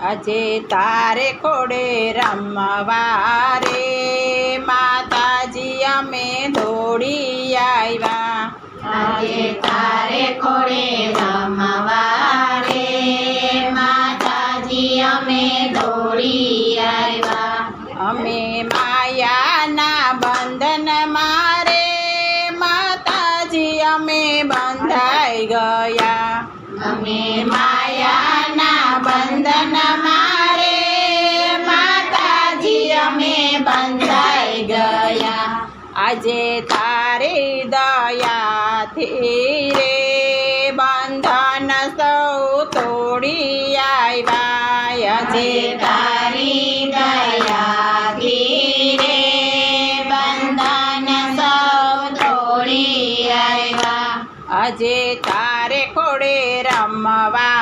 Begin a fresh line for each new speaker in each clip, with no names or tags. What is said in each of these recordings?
આજે તારે ખોડે રમવા રે માતાજી અમે દોડી આવ્યા
આજે તારે ખોડે રમવા રે માતાજી અમે દોડી આવ્યા
અમે માયાના બંધન મારે માતાજી અમે બંધાઈ ગયા
અમે માયાના બંધન મારે, માતાજી અમે બંધાઈ ગયા.
આજે તારી દયાથી રે બંધન સૌ તોડી આવ્યા.
આજે તારી દયાથી રે બંધન સૌ તોડી આવ્યા.
આજે તારે ખોડે રમવા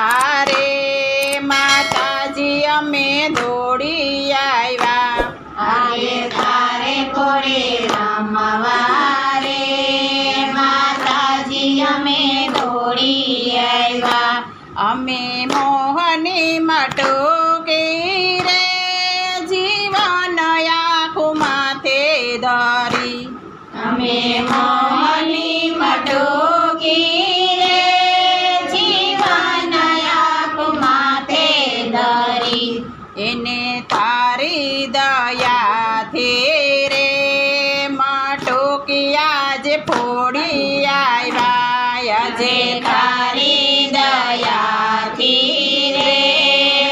मवारे
माता जी हमें दौड़ी आया अमे मोहनी मटोगे
रे, जीवन आखो माथे दारी हमें मोहनी मटोगी
रे, जीवन आखो माथे दारी इने तारी दया
थे
આજે
તારી દયાથી રે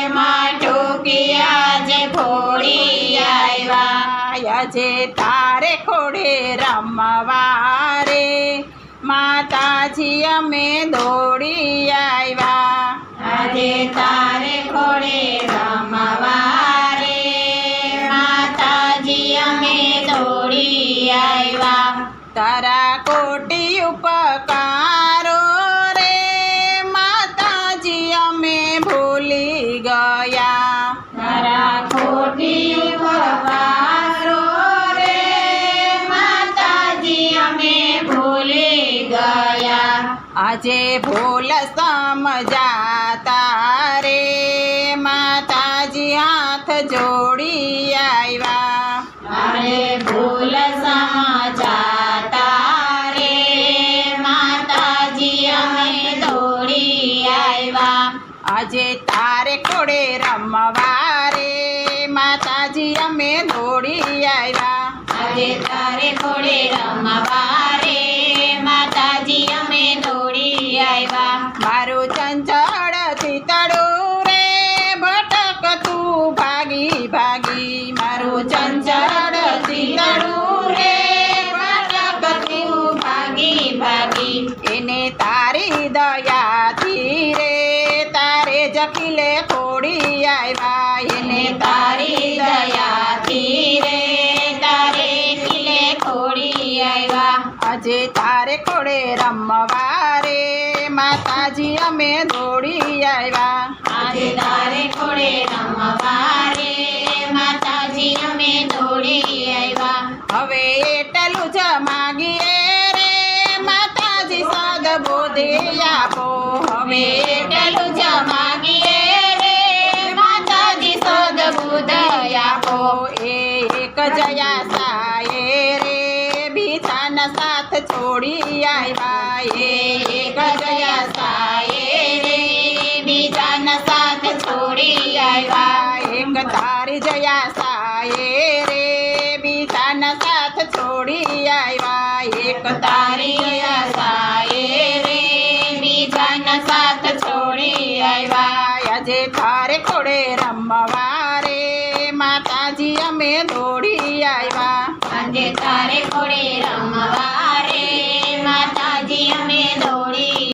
માટુકિયા જે ફોડી આવ્યા.
આજે તારે ખોડે રમવા રે. માતાજી અમે દોડી આવ્યા.
આજે તારે ખોડે રમવા રે. માતાજી અમે દોડી આવ્યા.
તારા કોટી ઉપકારો આજે ભૂલ સમજાતા રે માતાજી હાથ જોડી આવ્યા
અરે ભૂલ સમજાતા રે માતાજી અમે દોડી આવ્યા
આજે તારે ખોડે રમવા રે માતાજી અમે દોડી આવ્યા
આજે તારે ખોડે રમવા
તારી દયાથી રે તારે જકીલે ખોડી આવ્યા એને
એને તારી દયાથી રે તારે કિલે ખોડી આવ્યા
આજે તારે ખોડે રમવા રે માતાજી અમે દોડી આવ્યા
આજે તારે ખોડે રમવા રે માતાજી અમે દોડી આવ્યા
હવે એટલું જ માગીએ રે
बोधेया
को हमें टलु जमागिए रे। माता जी सद बुदया को एक जया
साए रे। भीषण साथ छोड़ी आई
बाए, एक जया साए रे। भीषण साथ छोड़ी आई बाए
एक तारी जया साए रे। भीषण साथ
छोड़ी आई बाए, एक तारी जी अमे दौड़ी आईवा
माता जी अमे दौड़ी